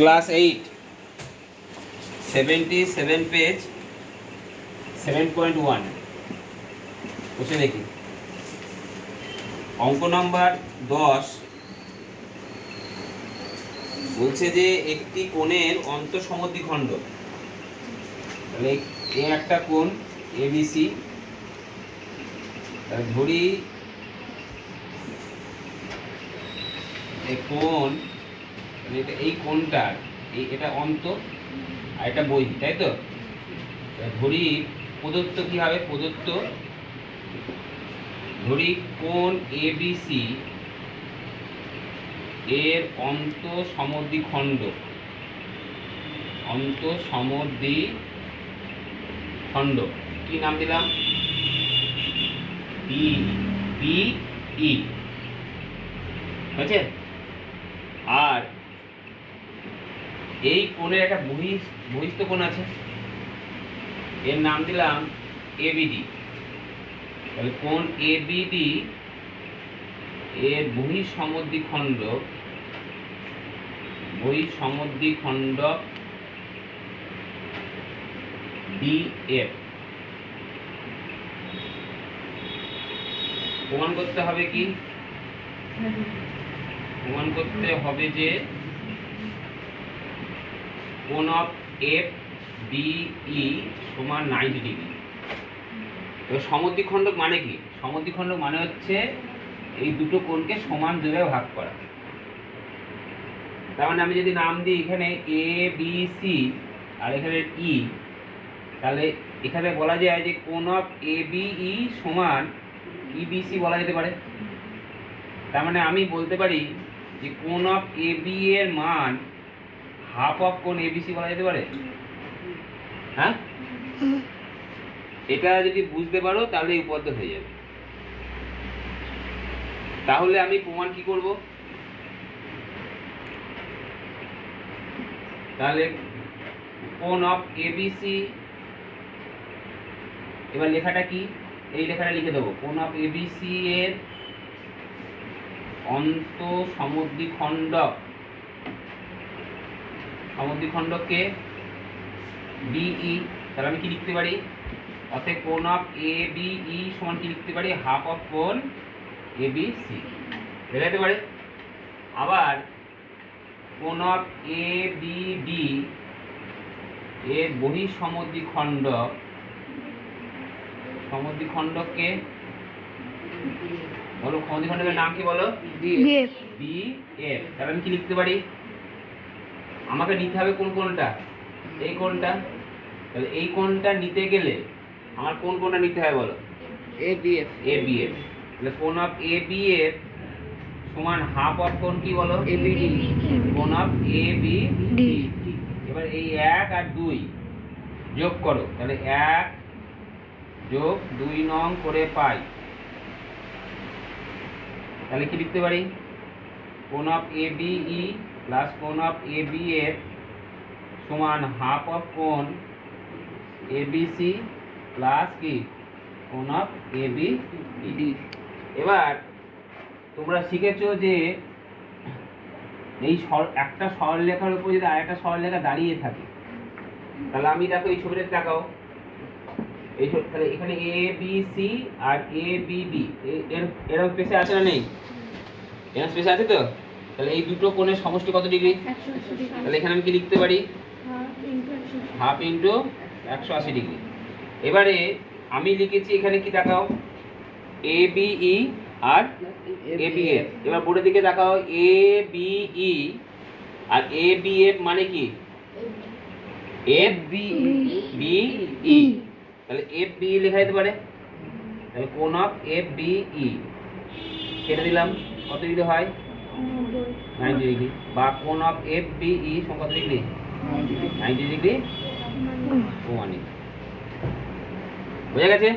Class eight seventy seven page seven point one বসে দেখি। অঙ্ক নম্বর দশ বলছে যে একটি কোণের অন্তঃসমদ্বিখণ্ড। তাহলে এ একটা কোণ এবিসি ধরি কোণ এটা এই কোণটার এই এটা অন্ত আর এটা বই তাই তো? ধরি প্রদত্ত কি হবে? প্রদত্ত ধরি কোণ এবিসি এর অন্ত সমদ্বিখণ্ড অন্ত সমদ্বি খণ্ড কি নাম দিলাম? বি বি ই হয়েছে আর এই কোণের একটা বহি বহিস্থ কোণ আছে। এর নাম দিলাম এবিডি তাহলে কোণ এবিডি এর বহি সমদ্বিখণ্ড বহি সমদ্বিখণ্ড ডিএফ প্রমাণ করতে হবে কি? প্রমাণ করতে হবে যে কোণ অফ এফ বিই সমান নাইনটি ডিগ্রি এবার সমদ্বিখণ্ডক মানে কি? সমদ্বিখণ্ডক মানে হচ্ছে এই দুটো কোণকে সমান দুভাবে ভাগ করা। তার মানে আমি যদি নাম দিই এখানে এ বি সি আর এখানে ই তাহলে এখানে বলা যায় যে কোন অফ এ বিই সমান ইবিসি বলা যেতে পারে। তার মানে আমি বলতে পারি যে কোন অফ এ বি এর মান হাফ অফ কোণ এবিসি বলা যেতে পারে? হ্যাঁ? এটা যদি বুঝতে পারো, তাহলে হয়ে যাবে। তাহলে আমি প্রমাণ কি করব? তাহলে কোণ অফ এবিসি এবার লেখাটা কি? এই লেখাটা লিখে দেবো। কোণ অফ এবিসি এর অন্ত সমদ্বিখণ্ডক সমদ্বিখণ্ডককে বিই তাহলে আমি কি লিখতে পারি? অতএব কোণ অফ এ বিই সমান কি লিখতে পারি? হাফ অফ কোণ এ বি সি। লেখাতে পারে? আবার কোণ অফ এ বি ডি এর বহি সমদ্বিখণ্ডক সমদ্বিখণ্ডককে বলো সমদ্বিখণ্ডকের নাম কি বলো? B F. তাহলে আমি কি লিখতে পারি? আমাকে নিতে হবে কোন কোনটা? এই কোনটা? তাহলে এই কোনটা নিতে গেলে আমার কোন কোনটা নিতে হয় বলো? A B F A B F তাহলে কোন অফ এ বি এফ সমান হাফ অফ কোন কি বলো? এ বি ডি কোন অফ এ বি ডি এবার এই এক আর দুই যোগ করো। তাহলে এক যোগ দুই নং করে পাই। তাহলে কি লিখতে পারি? কোন of A B E plus কোন অফ এ বি এফ সমান হাফ অফ কোন এ বি সি প্লাস কি? কোন অফ এ বি ডি এবার তোমরা শিখেছো যে এই একটা সরলরেখার উপর যদি আরেকটা সরলরেখা দাঁড়িয়ে থাকে তাহলে আমি দেখো এই ছবিটা তাকাও এই তাহলে এখানে এ বি সি আর এ বি ডি এর এরকম স্পেসে আছে না নেই? এরকম স্পেসে আছে তো? তাহলে এই দুটো কোণের সমষ্টি কত ডিগ্রি? তাহলে এখানে আমি কি লিখতে পারি? হাফ ইন্টু একশো আশি। ডিগ্রি। এবারে আমি লিখেছি এখানে কি দেখাও? এ বিই আর এ বি এফ এবার বোর্ডের দিকে দেখাও। এ বিই আর এ বি এফ মানে কি? এফ বি বি ই তাহলে এফ বি লেখা যেতে পারে। তাহলে কোন অফ এফ বি ই কেটে দিলাম। কত ডিগ্রি হয়? Ninety degree. বা কোন অফ এফ বি ই কত ডিগ্রি। Ninety degree? ওয়ান বোঝা গেছে?